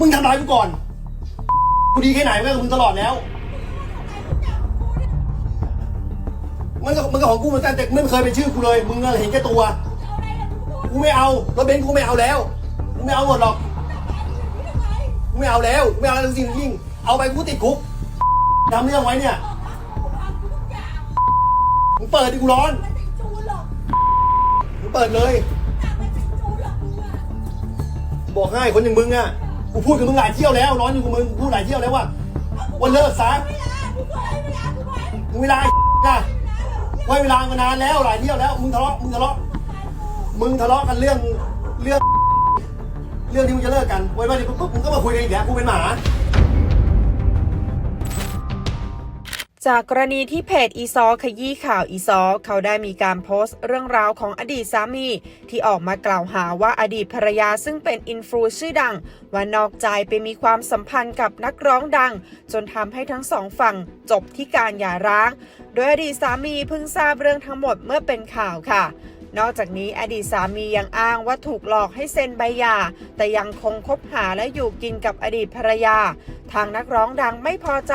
มึงทำร้ายกูก่อน กูดีแค่ไหนแม่งกับมึงตลอดแล้ว มันก็มันก็ของกูเหมือนกันแต่ไม่เคยเป็นชื่อกูเลย มึงเห็นแก่ตัว กูไม่เอารถเบนซ์กูไม่เอาแล้ว กูไม่เอาหมดหรอก กูไม่เอาแล้ว ไม่เอาแล้วจริงยิ่งเอาไปกูติดคุกทำเรื่องไว้เนี่ย มึงเปิดดิกูร้อน มึงเปิดเลย บอกให้คนอย่างมึงอะ กูพูดกับมึงหลายเที่ยวแล้ว ร้อนอยู่กับมึงกูพูดหลายเที่ยวแล้วว่าวันเลิกซะมึงเวลานะไว้เวลามานานแล้วหลายเที่ยวแล้ว มึงทะเลาะมึงทะเลาะมึงทะเลาะกันเรื่องเรื่อง เรื่องที่มึงจะเลิกกันไว้ไว้เดี๋ยวปุ๊บมึงก็มาคุยกันอีกแล้วกูเป็นหมา จากกรณีที่เพจอีซอขยี้ข่าวอีซอ เขาได้มีการโพสต์เรื่องราวของอดีตสามี ที่ออกมากล่าวหาว่าอดีตภรรยาซึ่งเป็นอินฟลูชื่อดัง ว่านอกใจไปมีความสัมพันธ์กับนักร้องดัง จนทำให้ทั้งสองฝั่งจบที่การหย่าร้าง โดยอดีตสามีเพิ่งทราบเรื่องทั้งหมดเมื่อเป็นข่าวค่ะนอกจากนี้อดีตสามียังอ้างว่าถูกหลอกให้เซ็นใบหย่า แต่ยังคงคบหาและอยู่กินกับอดีตภรรยา ทางนักร้องดังไม่พอใจ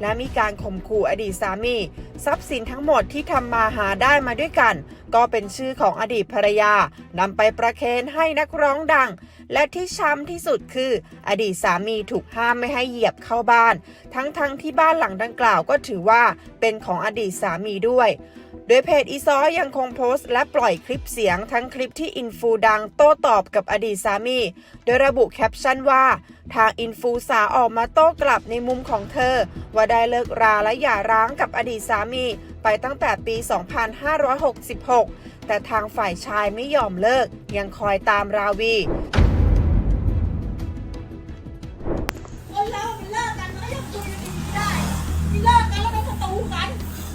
และมีการข่มขู่อดีตสามี ทรัพย์สินทั้งหมดที่ทำมาหาได้มาด้วยกัน ก็เป็นชื่อของอดีตภรรยานำไปประเคนให้นักร้องดัง และที่ช้ำที่สุดคือ อดีตสามีถูกห้ามไม่ให้เหยียบเข้าบ้าน ทั้งๆทที่บ้านหลังดังกล่าวก็ถือว่าเป็นของอดีตสามีด้วยโดยเพจอีซอยังคงโพสต์และปล่อยคลิปเสียงทั้งคลิปที่อินฟูดังโต้ตอบกับอดีตสามี โดยระบุแคปชั่นว่า ทางอินฟูสาวออกมาโต้กลับในมุมของเธอ ว่าได้เลิกราและหย่าร้างกับอดีตสามีไปตั้งแต่ปี 2566 แต่ทางฝ่ายชายไม่ยอมเลิก ยังคอยตามราวีคนเรามันเลิกกันมันก็ยังคุยกันดีได้ที่เลิกกันแล้วเป็นศัตรูกัน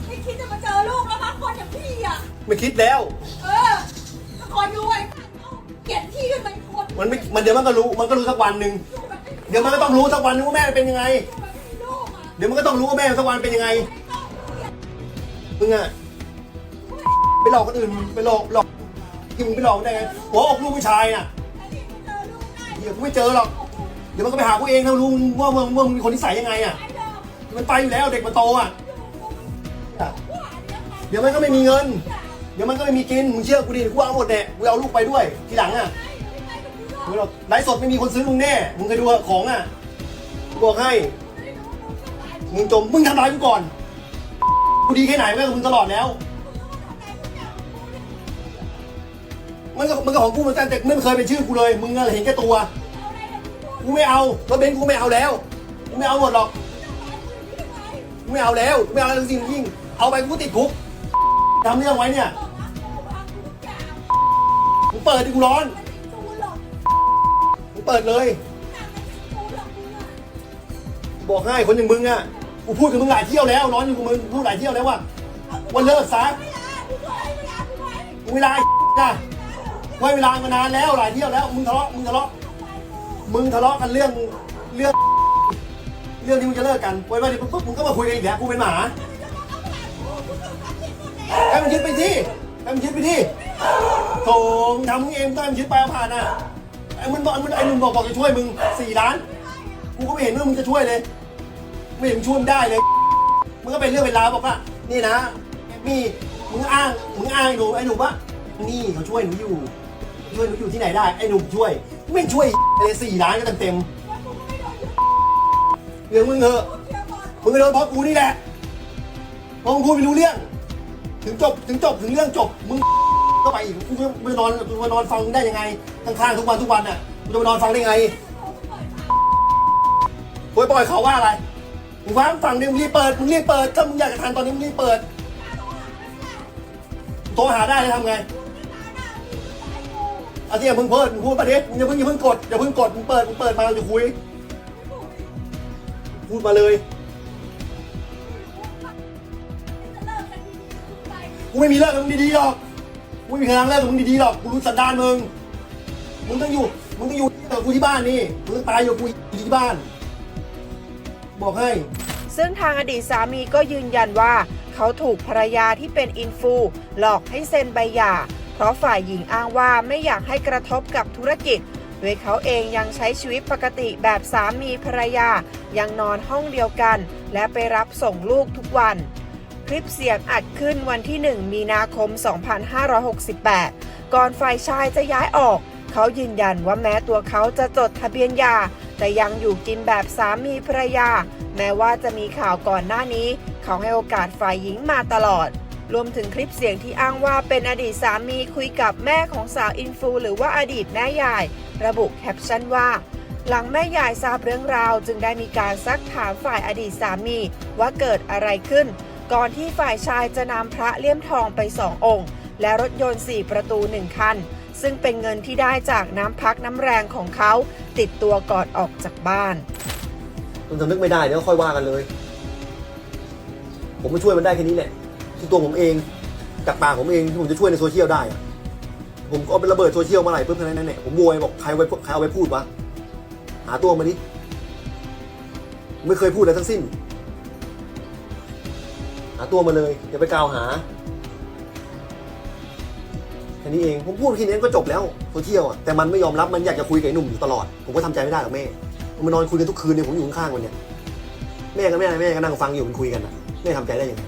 ไม่คิดจะมาเจอลูกแล้วบางคนอย่างพี่อะ ไม่คิดแล้ว เออก็คอยดูไอ้เขาเกลียดที่กันเป็นคนมันไม่ มันเดี๋ยวมันก็รู้ มันก็รู้สักวันหนึ่งอยู่แบบไม่เดี๋ยวมันก็ต้องรู้สักวันหนึงว่าแม่เป็นยังไง เดี๋ยวมันก็ต้องรู้ว่าแม่สักวันเป็นยังไง มึงอะไปหลอกคนอื่นไปหลอกหลอกที่มึงไปหลอกได้ไงหัวอกลูกผู้ชายน่ะเดี๋ยวกูไม่เจอหรอก เดี๋ยวมันก็ไปหากูเองนะรู้ว่ามึงว่ามึงเป็นคนนิสัยยังไงอะ มันไปอยู่แล้วเด็กมันโตอะ เดี๋ยวมันก็ไม่มีเงิน เดี๋ยวมันก็ไม่มีกิน มึงเชื่อกูดิ กูเอาหมดแน่กูเอาลูกไปด้วย ทีหลังอะไม่ไม่ไม่มึงหรอกไลฟ์สดไม่มีคนซื้อมึงแน่ มึงเคยดูของอะกูบอกให้ มึงจมมึงทำร้ายกูก่อน กูดีแค่ไหนแม่งกับมึงตลอดแล้ว มันก็มันก็ของกูเหมือนกันแต่ไม่เคยเป็นชื่อกูเลย มึงอะไรเห็นแก่ตัว กูไม่เอารถเบนซ์กูไม่เอาแล้ว กูไม่เอาหมดหรอก กูไม่เอาแล้วกูไม่เอาแล้วจริงยิ่ง เอาไปกูติดคุกทำเรื่องไว้เนี่ยมึงเปิดดิกูร้อนมึงเปิดเลย บอกให้คนอย่างมึงอะกูพูดกับมึงหลายเที่ยวแล้วร้อนอยู่กับมึงพูดหลายเที่ยวแล้วว่าวันเลิกซะมึงเวลานะไว้เวลามานานแล้วหลายเที่ยวแล้วมึงทะเลาะมึงทะเลาะมึงทะเลาะกันเรื่องเรื่อง เรื่องที่มึงจะเลิกกันไว้ไว้เดี๋ยวปุ๊บมึงก็มาคุยกันอีกแล้วกูเป็นหมาให้มันยึดไปที่ให้มันยึดไปที่โถงทำมึงเองต้องให้มันยึดไปเอาผ่านอะไอ้มึงบอกมึงไอ้หนุ่มบอกบอกจะช่วยมึงสี่ล้าน กูก็ไม่เห็นว่ามึงจะช่วยเลย ไม่เห็นมึงช่วยมึงได้เลย มึงก็เป็นเรื่องเป็นราวบอกว่านี่นะมี่มึงอ้างมึงอ้างไอ้หนุ่มไอ้หนุ่มว่านี่เขาช่วยหนูอยู่ ช่วยหนูอยู่ที่ไหนได้ไอ้หนุ่มช่วย ไม่ช่วยเลยสี่ล้านก็เต็มเต็มเรื่องมึงเถอะมึงก็โดนเพราะกูนี่แหละเพราะมึงพูดไม่รู้เรื่อง ถึงจบถึงจบถึงเรื่องจบมึงก็ไปอีกกูจะไปนอนกูมานอนฟังได้ยังไงข้างๆทุกวันทุกวันน่ะกูจะมานอนฟังได้ไง โวยปล่อยเขาว่าอะไรมึงฟังฟังดิมึงรีบเปิดมึงรีบเปิดถ้ามึงอยากจะทันตอนนี้มึงรีบเปิดโทรหาได้เลยทำไงเอาที่มึงเพิดมึงพูดประเด็นมึงอย่าเพิ่งอย่าเพิ่งกดอย่าเพิ่งกดมึงเปิดมึงเปิดมาเราจะคุย พูดมาเลยกูไม่มีเลิกกับมึงดีๆหรอกกูไม่มีทางเลิกกับมึงดีๆหรอกกูรู้สันดานมึงมึงต้องอยู่มึงต้องอยู่กับกูที่บ้านนี่มึงตายอยู่กูอยู่ที่บ้าน บอกให้ ซึ่งทางอดีตสามีก็ยืนยันว่า เขาถูกภรรยาที่เป็นอินฟู หลอกให้เซ็นใบหย่า เพราะฝ่ายหญิงอ้างว่าไม่อยากให้กระทบกับธุรกิจ โดยเขาเองยังใช้ชีวิตปกติแบบสามีภรรยา ยังนอนห้องเดียวกัน และไปรับส่งลูกทุกวัน คลิปเสียงอัดขึ้นวันที่ 1 มีนาคม 2568 ก่อนฝ่ายชายจะย้ายออก เขายืนยันว่าแม้ตัวเขาจะจดทะเบียนหย่า แต่ยังอยู่กินแบบสามีภรรยา แม้ว่าจะมีข่าวก่อนหน้านี้ เขาให้โอกาสฝ่ายหญิงมาตลอด รวมถึงคลิปเสียงที่อ้างว่าเป็นอดีตสามีคุยกับแม่ของสาวอินฟูหรือว่าอดีตแม่ยาย ระบุแคปชั่นว่า หลังแม่ยายทราบเรื่องราว จึงได้มีการซักถามฝ่ายอดีตสามีว่าเกิดอะไรขึ้น ก่อนที่ฝ่ายชายจะนำพระเลี่ยมทองไปสององค์ และรถยนต์ 4 ประตูหนึ่งคัน ซึ่งเป็นเงินที่ได้จากน้ำพักน้ำแรงของเขาติดตัวก่อนออกจากบ้าน มันจะนึกไม่ได้เดี๋ยวค่อยว่ากันเลย ผมมาช่วยมันได้แค่นี้แหละที่ตัวผมเองจากปากผมเองที่ผมจะช่วยในโซเชียลได้อะผมก็เอาไประเบิดโซเชียลมาไหร่ปุ๊บแค่นั้นแหละผมโวยบอกใครเอาไปใครเอาไปพูดวะหาตัวมาดิไม่เคยพูดอะไรทั้งสิ้น หาตัวมาเลยอย่าไปกล่าวหา ค่นี้เองผมพูดแค่นี้ก็จบแล้วโซเชียลอะแต่มันไม่ยอมรับมันอยากจะคุยกับไอ้หนุ่มอยู่ตลอด ผมก็ทำใจไม่ได้หรอกแม่มันนอนคุยกันทุกคืนเนี่ยผมอยู่ข้างๆมันเนี่ยแม่กับแม่แม่ก็นั่งฟังอยู่มันคุยกันนะแม่ทำใจได้ยังไง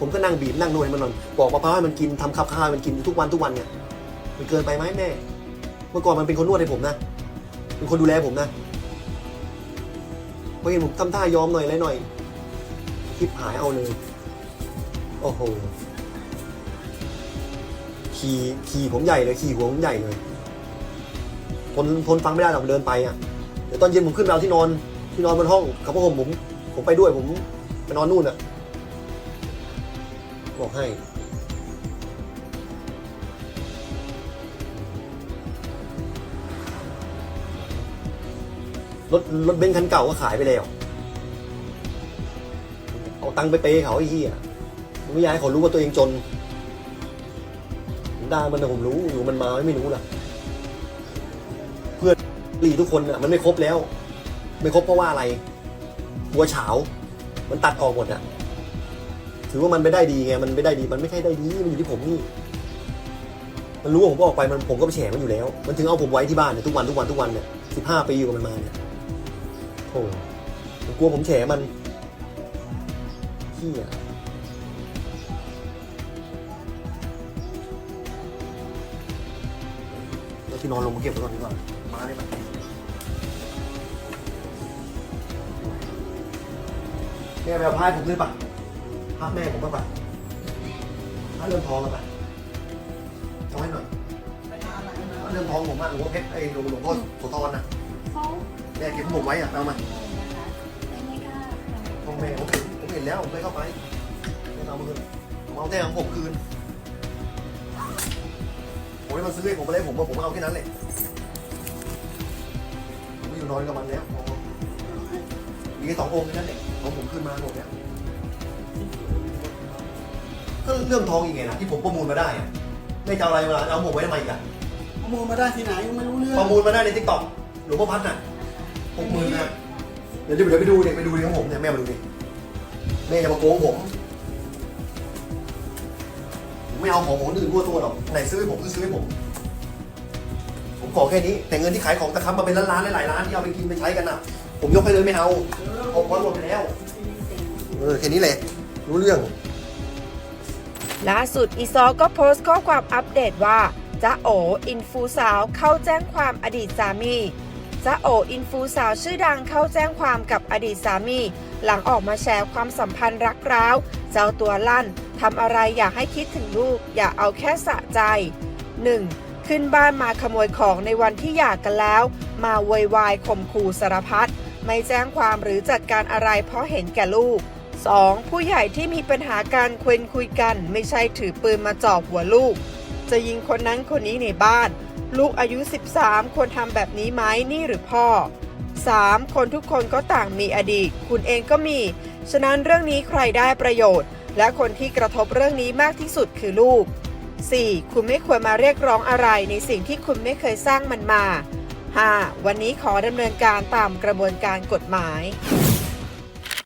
ผมก็นั่งบีบนั่งนวดให้มันนอนปอกมะพร้าวให้มันกินทำข้าวข้าวให้มันกินทุกวันทุกวันเนี่ยมันเกินไปไหมแม่ เมื่อก่อนมันเป็นคนนวดให้ผมนะเป็นคนดูแลผมนะพอเห็นผมทำท่ายอมหน่อยอะไรหน่อยคลิปหายเอาเลยโอ้โห ขี่ขี่ผมใหญ่เลยขี่หัวผมใหญ่เลยทนทนฟังไม่ได้หรอกเดินไปอะเดี๋ยวตอนเย็นผมขึ้นไปเอาที่นอน ที่นอนบนห้องกับพ่อผมผม ผมไปด้วยผมไปนอนนู่นอะ บอกให้ รถรถเบนซ์คันเก่าก็ขายไปแล้ว เอาตังค์ไปเปย์เขาไอ้เหี้ยผมไม่อยากให้เขารู้ว่าตัวเองจน ด่ามันนะผมรู้ อยู่มันมาไม่รู้ล่ะ เพื่อนหลีทุกคนอะมันไม่ครบแล้ว ไม่ครบเพราะว่าอะไรหัวเฉามันตัดออกหมดอะ ถือว่ามันไม่ได้ดีไง มันไม่ได้ดี มันไม่ใช่ได้ดี มันอยู่ที่ผมนี่ มันรู้ว่าผมก็ออกไป มันผมก็ไปแฉมันอยู่แล้ว มันถึงเอาผมไว้ที่บ้านเนี่ยทุกวันทุกวันทุกวันเนี่ยสิบห้าปีอยู่กับมันมาเนี่ยโอ้กลัวผมแฉมันเฮีย ที่นอนลงมาเก็บไว้ก่อนดีกว่ามาได้ไหมแม่ไปเอาพายผมเลยปะพาแม่ผมมาปะพาเรื่องทองมาปะเอาให้หน่อยพาเรื่องทองผมอะหลวงพ่อเพชรไอ้หลวงหลวงพ่อโสธรนะเขาแม่เก็บของผมไว้อะเอามาไม่กล้าของแม่ผมเห็นผมเห็นแล้วผมไม่เข้าไปไม่เอามาคืนผมเอาแต่ของผมคืน ผมให้มันซื้อให้ผมไปเลยผมว่าผมเอาแค่นั้นแหละผมไม่อยู่นอนกับมันแล้วพอมีแค่สององค์แค่นั้นเองของผมคืนมาหมดแล้วก็เรื่องทองอีกไงนะที่ผมประมูลมาได้อะไม่จะเอาอะไรมาเอาผมไว้ทำไมอีกันประมูลมาได้ที่ไหนไม่รู้เรื่องประมูลมาได้ในทิกตอกหลวงพ่อพัดน่ะหกหมื่นนะเดี๋ยวเดี๋ยวไปดูเนี่ยไปดูดิของผมเนี่ยแม่มาดูดิแม่จะมาโกงผมผม ไม่เอาของของคนอื่นทั่วตัวหรอกไหนซื้อให้ผมคือซื้อให้ผม ผมขอแค่นี้ แต่เงินที่ขายของตะครับมาเป็นล้านๆหลายๆล้านที่เอาไปกินไปใช้กันน่ะ ผมยกให้เลยไม่เอาผมวันหมดไปแล้วเออแค่นี้แหละ รู้เรื่อง ล่าสุดอีซอก็โพสต์ข้อความอัปเดตว่าจ้าโออินฟูสาวเข้าแจ้งความอดีตสามีจ้าโออินฟูสาวชื่อดังเข้าแจ้งความกับอดีตสามี หลังออกมาแชร์ความสัมพันธ์รักร้าว เจ้าตัวลั่น ทำอะไรอยากให้คิดถึงลูก อย่าเอาแค่สะใจ 1. ขึ้นบ้านมาขโมยของในวันที่หย่ากกันแล้ว มาโวยวายข่มขู่สารพัดไม่แจ้งความหรือจัดการอะไรเพราะเห็นแก่ลูก 2. ผู้ใหญ่ที่มีปัญหาการควยคุยกัน ไม่ใช่ถือปืนมาจ่อหัวลูก จะยิงคนนั้นคนนี้ในบ้าน ลูกอายุ 13 ควรทำแบบนี้ไหมนี่หรือพ่อ 3. คนทุกคนก็ต่างมีอดีต คุณเองก็มี ฉะนั้นเรื่องนี้ใครได้ประโยชน์ และคนที่กระทบเรื่องนี้มากที่สุดคือลูก 4. คุณไม่ควรมาเรียกร้องอะไรในสิ่งที่คุณไม่เคยสร้างมันมา 5. วันนี้ขอดำเนินการตามกระบวนการกฎหมาย